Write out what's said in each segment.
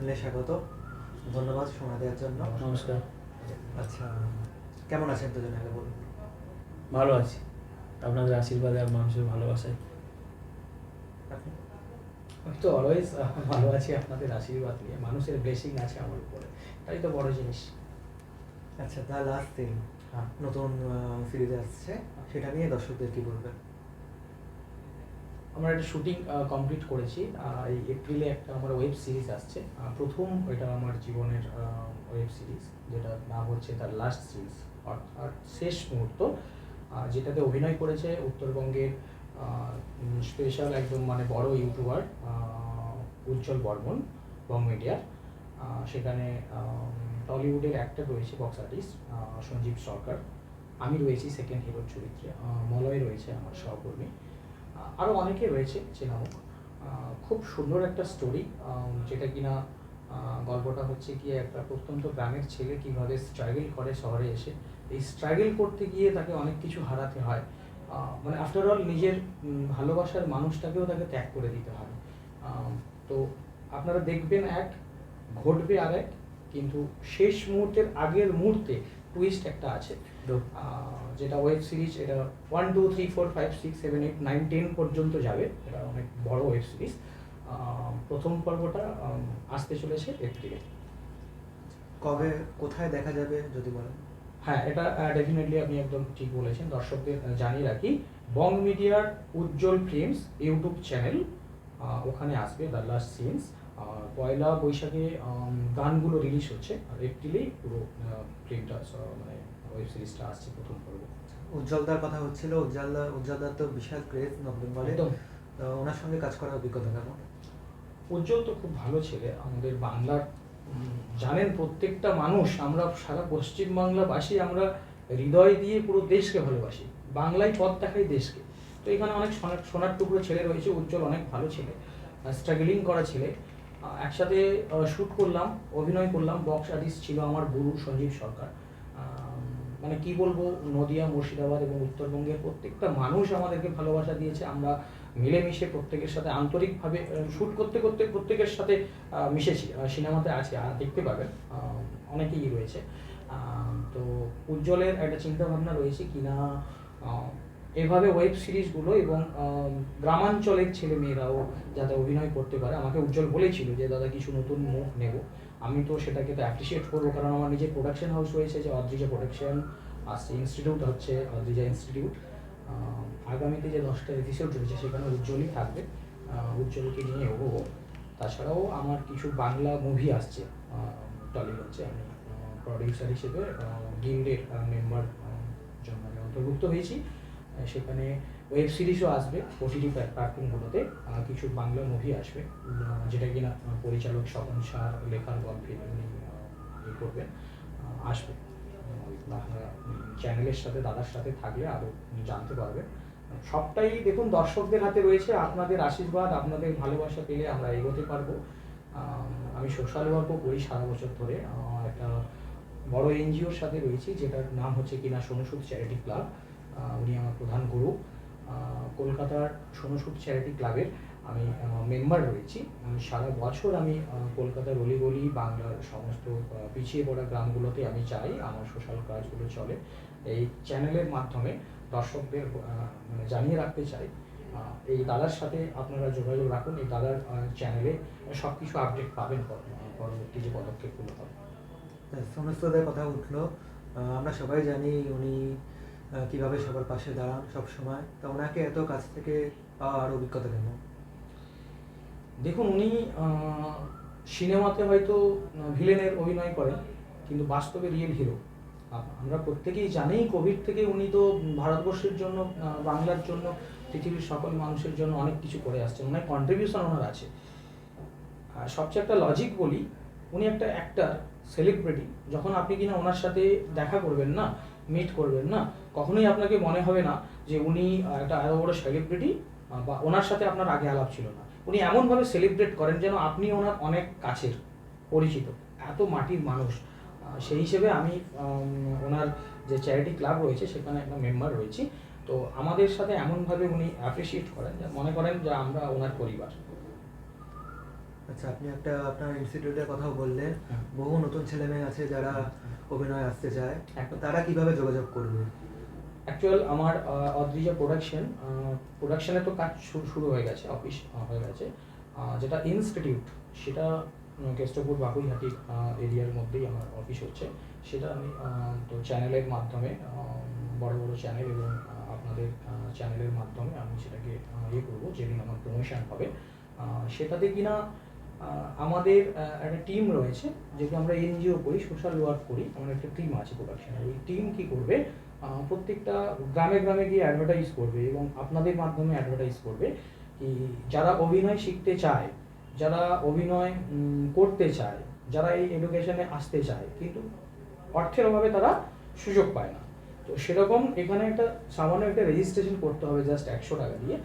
চ্যানেলে স্বাগত। ধন্যবাদ সময় দেওয়ার জন্য। নমস্কার। আচ্ছা কেমন আছেন দুজন আগে বলুন? ভালো আছি। আপনাদের আশীর্বাদে আর মানুষের ভালোবাসায়। আমি তো অলওয়েজ ভালো আছি আপনাদের আশীর্বাদ নিয়ে। মানুষের ব্লেসিং আছে আমার উপরে। তাই তো বড় জিনিস। আচ্ছা দ্য লাস্ট হ্যাঁ নতুন সিরিজ আসছে। সেটা নিয়ে দর্শকদের কি বলবেন? আমরা একটা শুটিং কমপ্লিট করেছি। এই এপ্রিলে একটা আমার ওয়েব সিরিজ আসছে। প্রথম এটা আমার জীবনের ওয়েব সিরিজ যেটা নাম হচ্ছে তার লাস্ট সিরিজ অর্থাৎ শেষ মুহূর্ত। যেটাতে অভিনয় করেছে উত্তরবঙ্গের স্পেশাল একদম মানে বড় ইউটিউবার উজ্জ্বল বর্মন বং মিডিয়ার। সেখানে টলিউডের অ্যাক্টর রয়েছে বক্স আর্টিস্ট সঞ্জীব সরকার। আমি রয়েছি সেকেন্ড হিরোর চরিত্রে। মলয় রয়েছে আমার সহকর্মী। আরও অনেকে রয়েছে চেনামুখ আহ, খুব সুন্দর একটা স্টোরি যেটা কিনা গল্পটা হচ্ছে গিয়ে একটা প্রত্যন্ত গ্রামের ছেলে কীভাবে স্ট্রাগল করে শহরে এসে। এই স্ট্রাগল করতে গিয়ে তাকে অনেক কিছু হারাতে হয়। মানে আফটার অল নিজের ভালোবাসার মানুষটাকেও তাকে ত্যাগ করে দিতে হয়। তো আপনারা দেখবেন এক ঘটবে আর এক কিন্তু শেষ মুহূর্তের আগের মুহূর্তে টুইস্ট একটা আছে। যেটা ওয়েব সিরিজ এটা one two three four five six seven eight nine ten পর্যন্ত যাবে। এটা অনেক বড় ওয়েব সিরিজ প্রথম পর্বটা আসতে চলেছে এপ্রিলে কবে কোথায় দেখা যাবে যদি বলেন? হ্যাঁ এটা ডেফিনেটলি আপনি একদম ঠিক বলেছেন। দর্শকদের জানিয়ে রাখি বং মিডিয়ার উজ্জ্বল ফিল্মস ইউটিউব চ্যানেল ওখানে আসবে দ্য লাস্ট সিনস পয়লা বৈশাখে গানগুলো রিলিজ হচ্ছে। আর এপ্রিলেই পুরো ফিল্মটা মানে ওয়েব সিরিজটা আসছে প্রথম পর্ব। উজ্জ্বলদার কথা হচ্ছিল উজ্জ্বলদা উজ্জ্বলদার তো বিশাল ক্রেজ নতুন বলে তো ওনার সঙ্গে কাজ করার অভিজ্ঞতা কেমন? উজ্জ্বল তো খুব ভালো ছেলে। আমাদের বাংলার জানেন প্রত্যেকটা মানুষ আমরা সারা পশ্চিমবাংলাবাসী আমরা হৃদয় দিয়ে পুরো দেশকে ভালোবাসি। বাংলায় পথ দেখাই দেশকে। তো এখানে অনেক সোনার সোনার টুকরো ছেলে রয়েছে। উজ্জ্বল অনেক ভালো ছেলে। স্ট্রাগলিং করা ছেলে। একসাথে শ্যুট করলাম অভিনয় করলাম। বক্স আর্টিস্ট ছিল আমার গুরু সঞ্জীব সরকার। মানে কি বলব, নদিয়া, মুর্শিদাবাদ এবং উত্তরবঙ্গের প্রত্যেকটা মানুষ আমাদেরকে ভালোবাসা দিয়েছে। আমরা মিলেমিশে প্রত্যেকের সাথে আন্তরিকভাবে শ্যুট করতে করতে প্রত্যেকের সাথে মিশেছি সিনেমাতে আছে, আর দেখতে পাবেন অনেকেই রয়েছে। তো উজ্জ্বলের একটা চিন্তা ভাবনা রয়েছে কিনা এভাবে ওয়েব সিরিজগুলো এবং গ্রামাঞ্চলের ছেলে মেয়েরাও যাতে অভিনয় করতে পারে, আমাকে উজ্জ্বল বলেছিল যে, দাদা, কিছু নতুন মুখ নেব। আমি তো সেটাকে তো অ্যাপ্রিসিয়েট করব, কারণ আমার নিজের প্রোডাকশন হাউস রয়েছে যে অদ্রিজা প্রোডাকশন আসছে ইনস্টিটিউট হচ্ছে অদ্রিজা ইনস্টিটিউট আগামীতে যে দশটা এপিসোড রয়েছে সেখানে উজ্জ্বলই থাকবে। উজ্জ্বলকে নিয়ে এগোবো। তাছাড়াও আমার কিছু বাংলা মুভি আসছে টলিগঞ্জে আমি প্রডিউসার হিসেবে গিল্ডের মেম্বার জন্য অন্তর্ভুক্ত হয়েছি। সেখানে ওয়েব সিরিজও আসবে ওটিটি প্ল্যাটফর্মগুলোতে কিছু বাংলা মুভি আসবে যেটা কিনা পরিচালক স্বপন শাহ লেখার গল্পে উনি ইয়ে করবেন আসবে। চ্যানেলের সাথে, দাদার সাথে থাকলে আরও জানতে পারবে সবটাই দেখুন, দর্শকদের হাতে রয়েছে, আপনাদের আশীর্বাদ, আপনাদের ভালোবাসা পেলে আমরা এগোতে পারব। আমি সোশ্যাল ওয়ার্কও করি সারা বছর ধরে। একটা বড় এনজিওর সাথে রয়েছি, যেটার নাম হচ্ছে কিনা সোনসুদ চ্যারিটি ক্লাব। উনি আমার প্রধান গুরু। কলকাতার সোনসুদ চ্যারিটি ক্লাবের আমি মেম্বার রয়েছি। সারা বছর আমি কলকাতার অলিগলি বাংলার সমস্ত পিছিয়ে পড়া গ্রামগুলোতে আমি চাই আমার সোশ্যাল কাজগুলো চলে। এই চ্যানেলের মাধ্যমে দর্শকদের মানে জানিয়ে রাখতে চাই। এই দাদার সাথে আপনারা যোগাযোগ রাখুন, এই দাদার চ্যানেলে সব কিছু আপডেট পাবেন পরবর্তী যে পদক্ষেপগুলো হবে। সমস্তদের কথা উঠল। আমরা সবাই জানি উনি কীভাবে সবার পাশে দাঁড়ান সব সময় তা ওনাকে এত কাছ থেকে পাওয়ার অভিজ্ঞতা কেন দেখুন, উনি সিনেমাতে হয়তো ভিলেনের অভিনয় করেন, কিন্তু বাস্তবে রিয়েল হিরো। আমরা প্রত্যেকেই জানি, কোভিড থেকে উনি তো ভারতবর্ষের জন্য বাংলার জন্য, পৃথিবীর সকল মানুষের জন্য অনেক কিছু করে আসছেন অনেক কন্ট্রিবিউশন ওনার আছে। আর সবচেয়ে একটা লজিক বলি, উনি একটা অ্যাক্টার সেলিব্রিটি যখন আপনি কিনা ওনার সাথে দেখা করবেন না মিট করবেন না কখনোই আপনাকে মনে হবে না যে উনি একটা এত বড় সেলিব্রিটি বা ওনার সাথে আপনার আগে আলাপ ছিল না। উনি এমনভাবে সেলিব্রেট করেন যেন আপনি ওনার অনেক কাছের পরিচিত এত মাটির মানুষ। সেই হিসেবে আমি ওনার যে চ্যারিটি ক্লাব রয়েছে সেখানে একটা মেম্বার রয়েছি। তো আমাদের সাথে এমনভাবে উনি অ্যাপ্রিসিয়েট করেন যে মনে করেন যে আমরা ওনার পরিবার। আচ্ছা আপনি একটা আপনার ইনস্টিটিউটের কথাও বললেন। হ্যাঁ। বহু নতুন ছেলে মেয়ে আছে যারা অভিনয় আসতে চায়। তারা কীভাবে যোগাযোগ করবে? অ্যাকচুয়াল আমার অদ্রিজা প্রোডাকশন প্রোডাকশনে তো কাজ শুরু হয়ে গেছে অফিস হয়ে গেছে। যেটা ইনস্টিটিউট সেটা কেষ্টপুর বাকুইহাটি এরিয়ার মধ্যেই আমার অফিস হচ্ছে। সেটা আমি তো চ্যানেলের মাধ্যমে বড় বড় চ্যানেল এবং আপনাদের চ্যানেলের মাধ্যমে আমি সেটাকে ইয়ে করব, যেদিন আমার প্রমোশন হবে। সেটাতে কিনা আমাদের একটা টিম রয়েছে যেহেতু আমরা এনজিও করি সোশ্যাল ওয়ার্ক করি আমার একটা টিম আছে প্রোডাকশনের ওই টিম কি করবে? প্রত্যেকটা গ্রামে গ্রামে গিয়ে অ্যাডভার্টাইজ করবে এবং আপনাদের মাধ্যমে অ্যাডভার্টাইজ করবে কি যারা অভিনয় শিখতে চায়, যারা অভিনয় করতে চায়, যারা এই এডুকেশনে আসতে চায়, কিন্তু অর্থের অভাবে তারা সুযোগ পায় না। তো সেরকম এখানে একটা সামান্য একটা রেজিস্ট্রেশন করতে হবে জাস্ট একশো টাকা দিয়ে।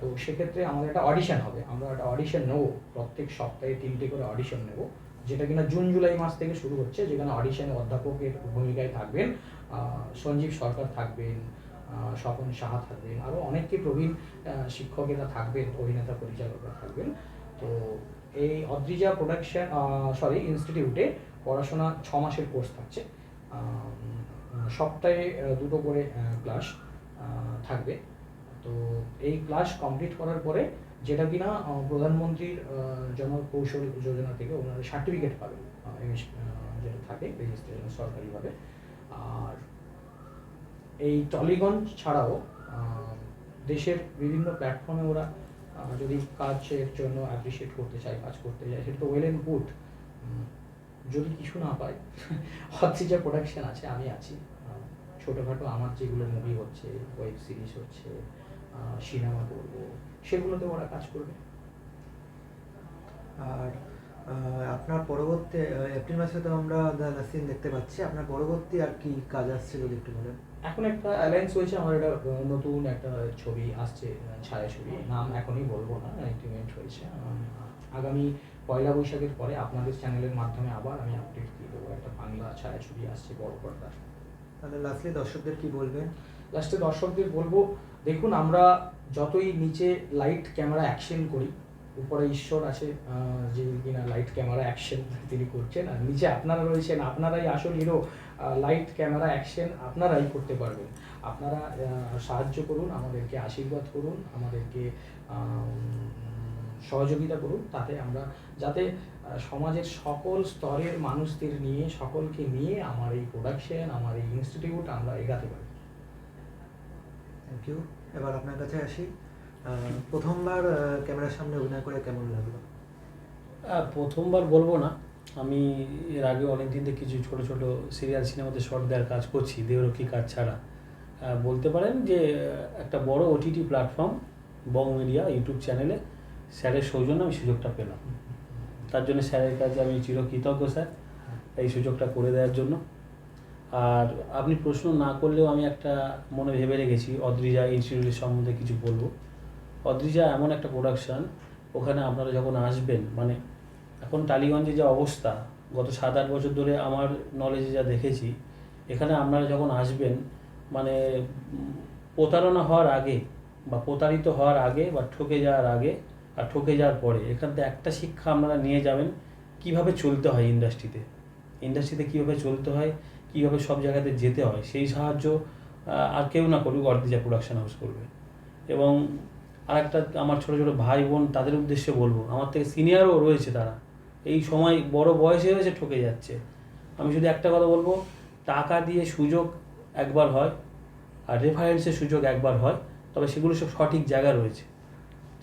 তো সেক্ষেত্রে আমাদের একটা অডিশন হবে। আমরা একটা অডিশন নেব, প্রত্যেক সপ্তাহে তিনটে করে অডিশন নেব, যেটা কিনা জুন, জুলাই মাস থেকে শুরু হচ্ছে, যেখানে অডিশনে অধ্যাপকের ভূমিকায় থাকবেন সঞ্জীব সরকার থাকবেন স্বপন সাহা থাকবেন আরও অনেককে প্রবীণ শিক্ষকেরা থাকবেন, অভিনেতা পরিচালকরা থাকবেন। তো এই অদ্রিজা প্রোডাকশন সরি ইনস্টিটিউটে পড়াশোনা ছ মাসের কোর্স থাকছে। সপ্তাহে দুটো করে ক্লাস থাকবে। তো এই ক্লাস কমপ্লিট করার পরে যেটা কিনা প্রধানমন্ত্রীর আহ, জনকৌশল যোজনা থেকে ওনারা সার্টিফিকেট পাবেন যেটা থাকে সরকারিভাবে। আর এই টলিগঞ্জ ছাড়াও দেশের বিভিন্ন প্ল্যাটফর্মে ওরা যদি কাজের জন্য অ্যাপ্রিসিয়েট করতে চায় কাজ করতে চায় সেটা তো ওয়েল অ্যান্ড গুড যদি কিছু না পায় হচ্ছে যে প্রোডাকশন আছে আমি আছি। ছোটোখাটো আমার যেগুলো মুভি হচ্ছে ওয়েব সিরিজ হচ্ছে সিনেমা করব সেগুলোতে ওরা কাজ করবে। আর আপনার পরবর্তী এপ্রিল মাসে তো আমরা দ্য লাসিন দেখতে পাচ্ছি। আপনার পরবর্তী আর কি কাজ আসছে যদি একটু বলেন? এখন একটা অ্যালায়েন্স হয়েছে আমার একটা নতুন একটা ছবি আসছে আহ, ছায়াছবি নাম এখনই বলব না ইন্টিমেন্ট হয়েছে। আগামী পয়লা বৈশাখের পরে আপনাদের চ্যানেলের মাধ্যমে আবার আমি আপডেট দিয়ে দেবো। একটা বাংলা ছায়াছবি আসছে বড় পর্দার। তাহলে লাস্টলি দর্শকদের কি বলবেন? লাস্টে দর্শকদের বলব, দেখুন, আমরা যতই নিচে লাইট ক্যামেরা অ্যাকশন করি, উপরে ঈশ্বর আছে যে কিনা লাইট ক্যামেরা অ্যাকশন তিনি করছেন, আর নিচে আপনারা রয়েছেন, আপনারাই আসল হিরো লাইট ক্যামেরা অ্যাকশন আপনারাই করতে পারবেন। আপনারা সাহায্য করুন, আমাদেরকে আশীর্বাদ করুন, আমাদেরকে সহযোগিতা করুন, তাতে আমরা যাতে সমাজের সকল স্তরের মানুষদের নিয়ে, সকলকে নিয়ে আমার এই প্রোডাকশন আমার এই ইনস্টিটিউট আমরা এগাতে পারি। থ্যাংক ইউ এবার আপনার কাছে আসি। প্রথমবার ক্যামেরার সামনে অভিনয় করে কেমন লাগল? প্রথমবার বলব না। আমি এর আগে অনেক দিন থেকে কিছু ছোট ছোট সিরিয়াল সিনেমাতে শর্ট দেওয়ার কাজ করছি দেহরক্ষী কাজ ছাড়া। বলতে পারেন যে একটা বড় OTT platform Bong Media YouTube চ্যানেলে স্যারের সৌজন্য আমি সুযোগটা পেলাম। তার জন্য স্যারের কাছে আমি চিরকৃতজ্ঞ স্যার এই সুযোগটা করে দেওয়ার জন্য। আর আপনি প্রশ্ন না করলেও আমি একটা মনে ভেবে রেখেছি, অদ্রিজা ইনস্টিটিউটের সম্বন্ধে কিছু বলব। অদ্রিজা এমন একটা প্রোডাকশান ওখানে আপনারা যখন আসবেন মানে এখন টালিগঞ্জে যে অবস্থা, গত সাত আট বছর ধরে আমার নলেজে যা দেখেছি, এখানে আপনারা যখন আসবেন মানে প্রতারণা হওয়ার আগে বা প্রতারিত হওয়ার আগে বা ঠকে যাওয়ার আগে আর ঠকে যাওয়ার পরে, এখান থেকে একটা শিক্ষা আপনারা নিয়ে যাবেন, কীভাবে চলতে হয় ইন্ডাস্ট্রিতে ইন্ডাস্ট্রিতে কীভাবে চলতে হয়? কীভাবে সব জায়গাতে যেতে হয়, সেই সাহায্য আর কেউ না করুক, অর্দিজা প্রোডাকশন হাউস করবে। এবং আরেকটা আমার ছোটো ছোটো ভাই বোন, তাদের উদ্দেশ্যে বলব, আমার থেকে সিনিয়রও রয়েছে তারা। এই সময় বড় বয়সে হয়েছে, ঠকে যাচ্ছে। আমি শুধু একটা কথা বলব, টাকা দিয়ে সুযোগ একবার হয়, আর রেফারেন্সের সুযোগ একবার হয়, তবে সেগুলো সব সঠিক জায়গা রয়েছে।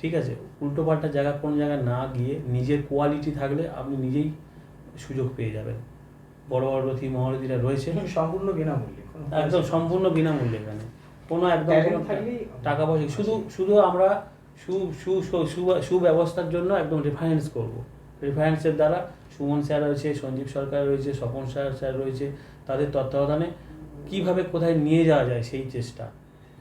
ঠিক আছে? উল্টোপাল্টা জায়গা, কোনো জায়গায় না গিয়ে নিজের কোয়ালিটি থাকলে আপনি নিজেই সুযোগ পেয়ে যাবেন। বড় বড় রথী মহারথীরা রয়েছে। সম্পূর্ণ বিনামূল্যে একদম সম্পূর্ণ বিনামূল্যে এখানে। কোনো একদম টাকা পয়সা শুধু শুধু আমরা সু সু সু- সু- সুব্যবস্থার জন্য একদম রেফারেন্স করব। রেফারেন্সের দ্বারা সুমন স্যার রয়েছে সঞ্জীব সরকার রয়েছে স্বপন স্যার স্যার রয়েছে তাদের তত্ত্বাবধানে কীভাবে কোথায় নিয়ে যাওয়া যায় সেই চেষ্টা।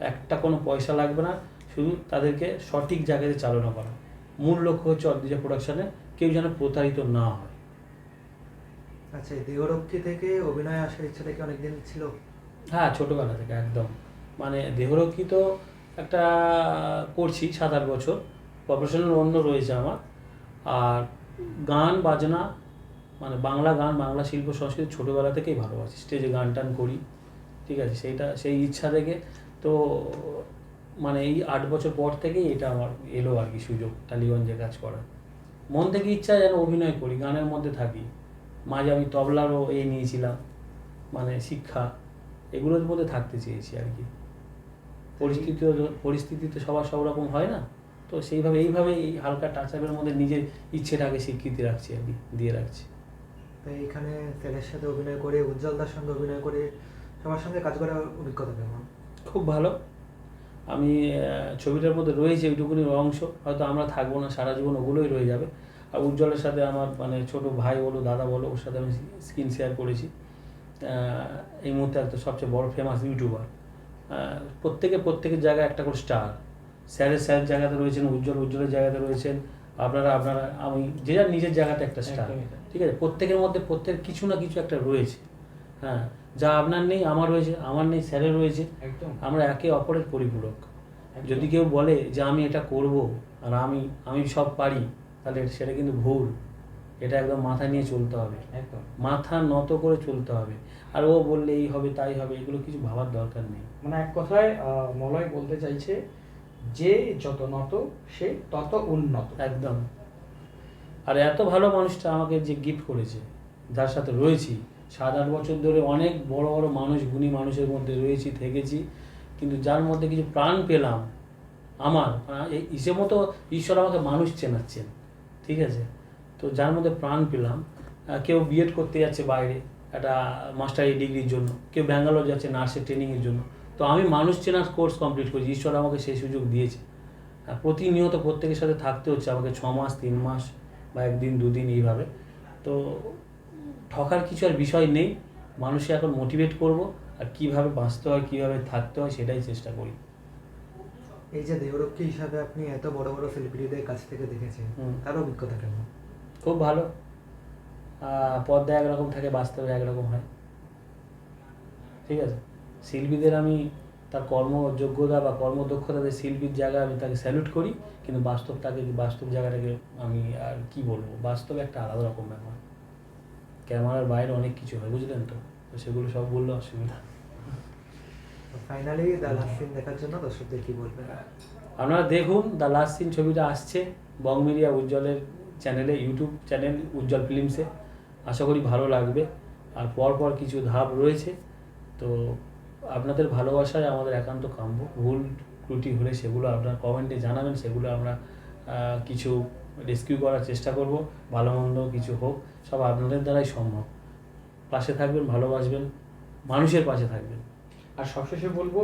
একটা কোনো পয়সা লাগবে না শুধু তাদেরকে সঠিক জায়গাতে চালনা করা। মূল লক্ষ্য হচ্ছে অদ্রিজা প্রোডাকশানে কেউ যেন প্রতারিত না হয়। আচ্ছা দেহরক্ষী থেকে অভিনয় আসার ইচ্ছাটা কি অনেকদিন ছিল? হ্যাঁ ছোটোবেলা থেকে, একদম। মানে দেহরক্ষী তো একটা করছি সাত আট বছর। প্রফেশনাল অন্য রয়েছে আমার। আর গান, বাজনা মানে বাংলা গান, বাংলা শিল্প, সংস্কৃতি ছোটোবেলা থেকেই ভালোবাসি। স্টেজে গান টান করি, ঠিক আছে? সেইটা, সেই ইচ্ছা থেকে তো মানে এই আট বছর পর থেকেই এটা আমার এলো আর কি সুযোগ, টালিগঞ্জে কাজ করার। মন থেকে ইচ্ছা যেন অভিনয় করি, গানের মধ্যে থাকি। মাঝে আমি তবলারও এ নিয়েছিলাম মানে শিক্ষা এগুলোর মধ্যে থাকতে চেয়েছি আর কি। পরিস্থিতি পরিস্থিতি তো সবার সব রকম হয় না তো সেইভাবে এইভাবে এই হালকা টাচ আপের মধ্যে নিজের ইচ্ছেটাকে স্বীকৃতি রাখছি আর কি দিয়ে রাখছি। তো এইখানে তেলের সাথে অভিনয় করে উজ্জ্বলদার সঙ্গে অভিনয় করে সবার সঙ্গে কাজ করার অভিজ্ঞতা কেমন? খুব ভালো। আমি ছবিটার মধ্যে রয়েছে এইটুকুনি অংশ হয়তো আমরা থাকব না সারা জীবন ওগুলোই রয়ে যাবে। উজ্জ্বলের সাথে আমার মানে ছোট ভাই বলো দাদা বলো ওর সাথে আমি স্ক্রিন শেয়ার করেছি। এই মুহূর্তে একটা সবচেয়ে বড় ফেমাস ইউটিউবার প্রত্যেকে প্রত্যেকের জায়গায় একটা করে স্টার স্যারের স্যারের জায়গাতে রয়েছেন উজ্জ্বল উজ্জ্বলের জায়গাতে রয়েছেন। আপনারা আপনারা আমি যে যার নিজের জায়গাতে একটা স্টার ঠিক আছে? প্রত্যেকের মধ্যে প্রত্যেক কিছু না কিছু একটা রয়েছে। হ্যাঁ যা আপনার নেই আমার রয়েছে আমার নেই স্যারের রয়েছে। একদম। আমরা একে অপরের পরিপূরক। যদি কেউ বলে যে আমি এটা করব আর আমি আমি সব পারি তাহলে সেটা কিন্তু ভুল। এটা একদম মাথা নিয়ে চলতে হবে। একদম। মাথা নত করে চলতে হবে। আর ও বললে এই হবে তাই হবে এগুলো কিছু ভাবার দরকার নেই। মানে এক কথায় মলয় বলতে চাইছে যে যত নত সে তত উন্নত। একদম। আর এত ভালো মানুষটা আমাকে যে গিফট করেছে যার সাথে রয়েছি সাত আট বছর ধরে অনেক বড় বড় মানুষ গুণী মানুষের মধ্যে রয়েছি থেকেছি কিন্তু যার মধ্যে কিছু প্রাণ পেলাম আমার হিসেব মতো ঈশ্বর আমাকে মানুষ চেনাচ্ছেন। ঠিক আছে? তো যার মধ্যে প্রাণ পেলাম কেউ বিএড করতে যাচ্ছে বাইরে, একটা মাস্টারি ডিগ্রির জন্য, কেউ ব্যাঙ্গালোর যাচ্ছে নার্সের ট্রেনিংয়ের জন্য। তো আমি মানুষ চেনার কোর্স কমপ্লিট করেছি, ঈশ্বর আমাকে সেই সুযোগ দিয়েছে। প্রতিনিয়ত প্রত্যেকের সাথে থাকতে হচ্ছে আমাকে ছ মাস, তিন মাস বা একদিন, দুদিন এইভাবে। তো ঠকার কিছু আর বিষয় নেই, মানুষকে এখন মোটিভেট করব, আর কীভাবে বাঁচতে হয়, কীভাবে থাকতে হয়, সেটাই চেষ্টা করি। এই যে দেহরক্ষী হিসাবে আপনি এত বড় বড় সেলিব্রিটিদের কাছ থেকে দেখেছেন। তার অভিজ্ঞতা কেমন? খুব ভালো। পর্দা একরকম থাকে বাস্তবে একরকম হয়। ঠিক আছে? শিল্পীদের আমি তার কর্মযোগ্যতা বা কর্মদক্ষতাতে শিল্পীর জায়গায় আমি তাকে স্যালুট করি কিন্তু বাস্তব তাকে বাস্তব জায়গাটাকে আমি আর কি বলব? বাস্তব একটা আলাদা রকম ব্যাপার। ক্যামেরার বাইরে অনেক কিছু হয় বুঝলেন তো সেগুলো সব বললে অসুবিধা। ফাইনালি দ্য লাস্ট সিন দেখার জন্য দর্শকদের কি বলবেন? আপনারা দেখুন দ্য লাস্ট সিন ছবিটা আসছে বং মিডিয়া উজ্জ্বলের চ্যানেলে ইউটিউব চ্যানেল উজ্জ্বল ফিল্মসে আশা করি ভালো লাগবে। আর পর পর কিছু ধাপ রয়েছে। তো আপনাদের ভালোবাসায় আমাদের একান্ত কাম্য। ভুল ত্রুটি হলে সেগুলো আপনার কমেন্টে জানাবেন, সেগুলো আমরা কিছু রেস্কিউ করার চেষ্টা করব। ভালো মন্দ কিছু হোক, সব আপনাদের দ্বারাই সম্ভব। পাশে থাকবেন, ভালোবাসবেন, মানুষের পাশে থাকবেন। আর সবশেষে বলব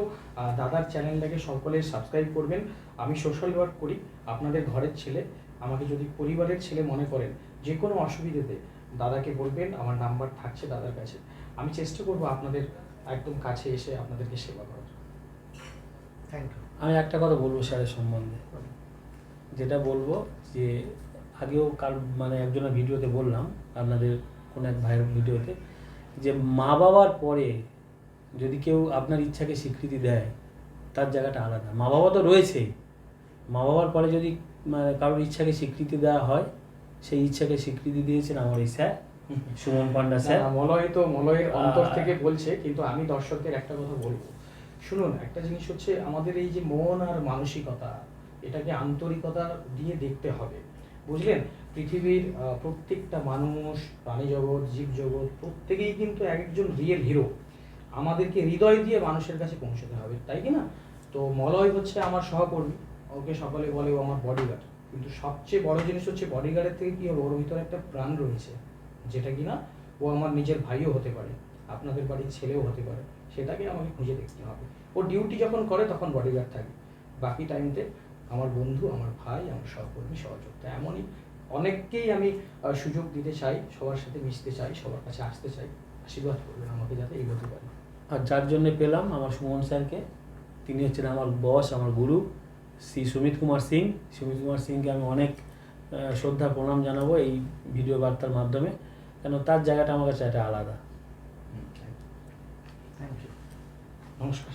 দাদার চ্যানেলটাকে সকলে সাবস্ক্রাইব করবেন। আমি সোশ্যাল ওয়ার্ক করি আপনাদের ঘরের ছেলে। আমাকে যদি পরিবারের ছেলে মনে করেন যে কোনো অসুবিধেতে দাদাকে বলবেন আমার নাম্বার থাকছে দাদার কাছে। আমি চেষ্টা করব আপনাদের একদম কাছে এসে আপনাদেরকে সেবা করার। থ্যাংক ইউ আমি একটা কথা বলব স্যারের সম্বন্ধে। যেটা বলব যে আগেও কাল মানে একজনের ভিডিওতে বললাম আপনাদের কোনো এক ভাইয়ের ভিডিওতে যে মা বাবার পরে যদি কেউ আপনার ইচ্ছাকে স্বীকৃতি দেয় তার জায়গাটা আলাদা। মা বাবা তো রয়েছেই মা বাবার পরে যদি মানে কারোর ইচ্ছাকে স্বীকৃতি দেওয়া হয় সেই ইচ্ছাকে স্বীকৃতি দিয়েছেন আমার এই স্যার সুমন পান্ডা স্যার। মলয় তো মলয়ের অন্তর থেকে বলছে কিন্তু আমি দর্শকদের একটা কথা বলব। শুনুন একটা জিনিস হচ্ছে আমাদের এই যে মন আর মানসিকতা এটাকে আন্তরিকতা দিয়ে দেখতে হবে। বুঝলেন? পৃথিবীর প্রত্যেকটা মানুষ প্রাণী জগৎ জীব জগৎ প্রত্যেকেই কিন্তু এক একজন রিয়েল হিরো আমাদেরকে হৃদয় দিয়ে মানুষের কাছে পৌঁছতে হবে, তাই কি না? তো মলয় হচ্ছে আমার সহকর্মী, ওকে সকলে বলে ও আমার বডিগার্ড কিন্তু সবচেয়ে বড় জিনিস হচ্ছে বডিগার্ডের থেকে কি হবে? ওর ভিতরে একটা প্রাণ রয়েছে, যেটা কিনা ও আমার নিজের ভাইও হতে পারে, আপনাদের বাড়ির ছেলেও হতে পারে, সেটাকে আমাকে খুঁজে দেখতে হবে। ও ডিউটি যখন করে তখন বডিগার্ড থাকে। বাকি টাইমতে আমার বন্ধু, আমার ভাই, আমার সহকর্মী সহযোগিতা এমনই অনেককেই আমি সুযোগ দিতে চাই, সবার সাথে মিশতে চাই, সবার কাছে আসতে চাই, আশীর্বাদ করবেন আমাকে যাতে এগোতে পারি। আর যার জন্য পেলাম আমার সুমন স্যারকে। তিনি হচ্ছেন আমার বস আমার গুরু, শ্রী সুমিত কুমার সিং। সুমিত কুমার সিংকে আমি অনেক শ্রদ্ধা, প্রণাম জানাব এই ভিডিও বার্তার মাধ্যমে। কেন তার জায়গাটা আমার কাছে একটা আলাদা। নমস্কার।